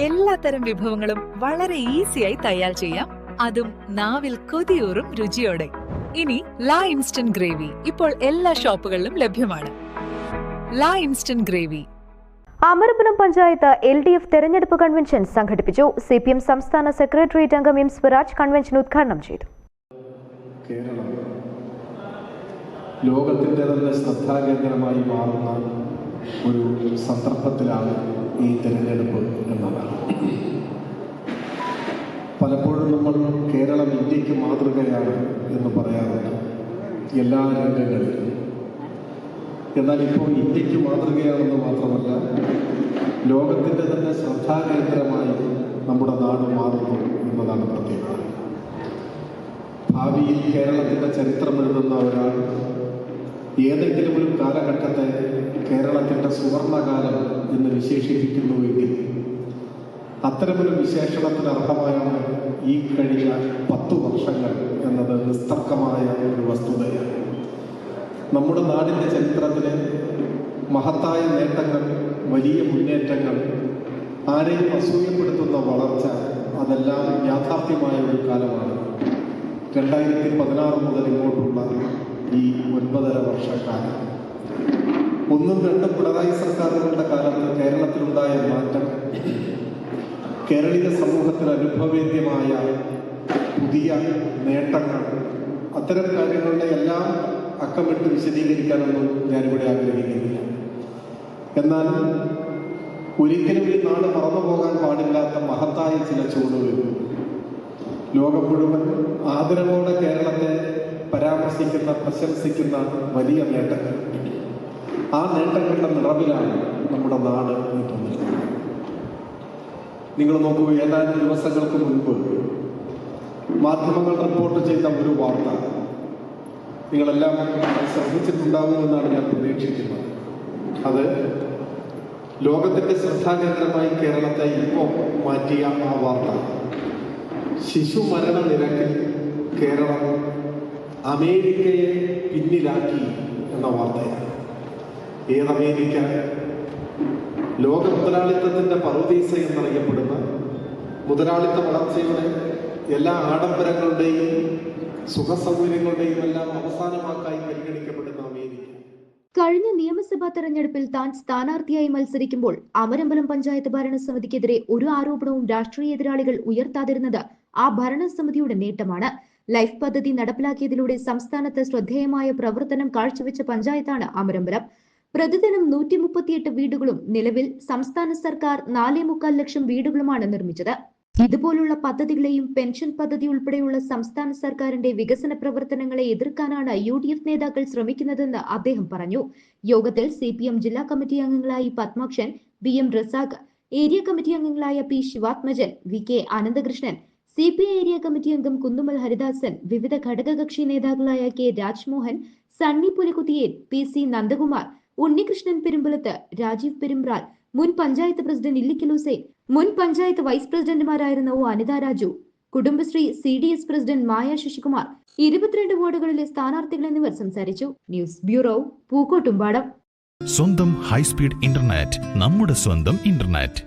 എല്ലാത്തരം വിഭവങ്ങളും വളരെ ഈസിയായി തയ്യാർ ചെയ്യാം. അതും നാവിൽ കൊതിയൂറും രുചിയോടെ. ഇനി ലാ ഇൻസ്റ്റന്റ് ഗ്രേവി ഇപ്പോൾ എല്ലാ ഷോപ്പുകളിലും ലഭ്യമാണ്. ലാ instant gravy. Amarapuram panchayat L D F തെരഞ്ഞെടുപ്പ് കൺവെൻഷൻ സംഘടിപ്പിച്ചു. സി പി എം സംസ്ഥാന സെക്രട്ടേറിയറ്റ് അംഗം എം സ്വരാജ് കൺവെൻഷൻ ഉദ്ഘാടനം ചെയ്തു. കേരളം ലോകത്തിന്റെ തന്നെ ശ്രദ്ധാകേന്ദ്രമായി മാറുന്ന ഒരു സന്ദർഭത്തിലാണ് ഈ തിരഞ്ഞെടുപ്പ് എന്നതാണ് പലപ്പോഴും നമ്മൾ കേരളം ഇന്ത്യയ്ക്ക് മാതൃകയാണ് എന്ന് പറയാറുണ്ട്. എല്ലാ രംഗങ്ങളിലും എന്നാൽ ഇപ്പോൾ ഇന്ത്യയ്ക്ക് മാതൃകയാണെന്ന് മാത്രമല്ല ലോകത്തിന്റെ തന്നെ ശ്രദ്ധാകേന്ദ്രമായി നമ്മുടെ നാട് മാറുന്നു എന്നതാണ് പ്രത്യേകത. ഭാവിയിൽ കേരളത്തിന്റെ ചരിത്രം എഴുതുന്ന ഒരാൾ ഏതെങ്കിലും ഒരു കാലഘട്ടത്തെ കേരളത്തിന്റെ സുവർണകാലം എന്ന് വിശേഷിപ്പിക്കുന്നുവെങ്കിൽ അത്തരമൊരു വിശേഷണത്തിന് അർഹമായാണ് ഈ കഴിഞ്ഞ പത്തു വർഷങ്ങൾ എന്നത് നിസ്തർക്കമായ ഒരു വസ്തുതയാണ്. നമ്മുടെ നാടിന്റെ ചരിത്രത്തിലെ മഹത്തായ നേട്ടങ്ങൾ വലിയ മുന്നേറ്റങ്ങൾ ആരെയും അസൂയപ്പെടുത്തുന്ന വളർച്ച അതെല്ലാം യാഥാർത്ഥ്യമായ ഒരു കാലമാണ്. രണ്ടായിരത്തി പതിനാറ് മുതൽ ഇങ്ങോട്ടുള്ള ഈ ഒൻപതര വർഷക്കാലം. ഒന്നും രണ്ടും പിണറായി സർക്കാരുകളുടെ കാലത്ത് കേരളത്തിലുണ്ടായ മാറ്റം കേരളീയ സമൂഹത്തിന് അനുഭവേദ്യമായ പുതിയ നേട്ടങ്ങൾ അത്തരം കാര്യങ്ങളുടെ എല്ലാം അക്കമിട്ട് വിശദീകരിക്കാനൊന്നും ഞാനിവിടെ ആഗ്രഹിക്കുന്നില്ല. എന്നാൽ ഒരിക്കലും ഈ നാട് മറന്നു പോകാൻ പാടില്ലാത്ത മഹത്തായ ചില ചൂടുകൾ ലോകം മുഴുവൻ ആദരവോടെ കേരളത്തെ പരാമർശിക്കുന്ന പ്രശംസിക്കുന്ന വലിയ നേട്ടങ്ങൾ. ആ നേട്ടങ്ങളുടെ നിറവിലാണ് നമ്മുടെ നാട് നിൽക്കുന്നത്. നിങ്ങൾ നോക്കുക ഏതാനും ദിവസങ്ങൾക്ക് മുൻപ് മാധ്യമങ്ങൾ റിപ്പോർട്ട് ചെയ്ത ഒരു വാർത്ത നിങ്ങളെല്ലാം ശ്രദ്ധിച്ചിട്ടുണ്ടാകുമെന്നാണ് ഞാൻ പ്രതീക്ഷിക്കുന്നത്. അത് ലോകത്തിന്റെ ശ്രദ്ധാകേന്ദ്രമായി കേരളത്തെ ഇപ്പോൾ മാറ്റിയ ആ വാർത്ത. ശിശു മരണ നിരക്കിൽ കേരളം അമേരിക്കയെ പിന്നിലാക്കി എന്ന വാർത്തയാണ്. ഏത് അമേരിക്ക? ലോക മുതലാളിത്തത്തിന്റെ പറുദീസ എന്നറിയപ്പെടുന്ന മുതലാളിത്ത വളർച്ചയുടെ എല്ലാ ആഡംബരങ്ങളുടെയും സുഖസൗകര്യങ്ങളുടെയും എല്ലാം അവസാനമാക്കായി പരിഗണിക്കപ്പെടുന്ന അമേരിക്ക. കഴിഞ്ഞ നിയമസഭാ തെരഞ്ഞെടുപ്പിൽ താൻ സ്ഥാനാർത്ഥിയായി മത്സരിക്കുമ്പോൾ അമരമ്പലം പഞ്ചായത്ത് ഭരണസമിതിക്കെതിരെ ഒരു ആരോപണവും രാഷ്ട്രീയ എതിരാളികൾ ഉയർത്താതിരുന്നത് ആ ഭരണസമിതിയുടെ നേട്ടമാണ്. ലൈഫ് പദ്ധതി നടപ്പിലാക്കിയതിലൂടെ സംസ്ഥാനത്ത് ശ്രദ്ധേയമായ പ്രവർത്തനം കാഴ്ചവെച്ച പഞ്ചായത്താണ് അമരമ്പലം. പ്രതിദിനം നൂറ്റി മുപ്പത്തിയെട്ട് വീടുകളും നിലവിൽ സംസ്ഥാന സർക്കാർ നാലേ മുക്കാൽ ലക്ഷം വീടുകളുമാണ് നിർമ്മിച്ചത്. ഇതുപോലുള്ള പദ്ധതികളെയും പെൻഷൻ പദ്ധതി ഉൾപ്പെടെയുള്ള സംസ്ഥാന സർക്കാരിന്റെ വികസന പ്രവർത്തനങ്ങളെ എതിർക്കാനാണ് യു ഡി എഫ് നേതാക്കൾ ശ്രമിക്കുന്നതെന്ന് അദ്ദേഹം പറഞ്ഞു. യോഗത്തിൽ സി പി എം ജില്ലാ കമ്മിറ്റി അംഗങ്ങളായി Padmakshan B M Razak area committee അംഗങ്ങളായ P Sivathmajan V K Ananthakrishnan C P I area committee അംഗം കുന്നുമൽ ഹരിദാസൻ വിവിധ ഘടകകക്ഷി നേതാക്കളായ K Rajmohan Sunny Pulikkuthiyen P C Nandakumar Unnikrishnan Perumbalath Rajeev Perumbral മുൻ panchayat president Illikkal Hussain മുൻ panchayat vice പ്രസിഡന്റുമാരായിരുന്ന O Anitha Raju Kudumbashree C D S president Maya Sasikumar ഇരുപത്തിരണ്ട് വാർഡുകളിലെ സ്ഥാനാർത്ഥികൾ എന്നിവർ സംസാരിച്ചു. News bureau Pookkottumpadam. സ്വന്തം ഹൈസ്പീഡ് ഇന്റർനെറ്റ് നമ്മുടെ സ്വന്തം ഇന്റർനെറ്റ്.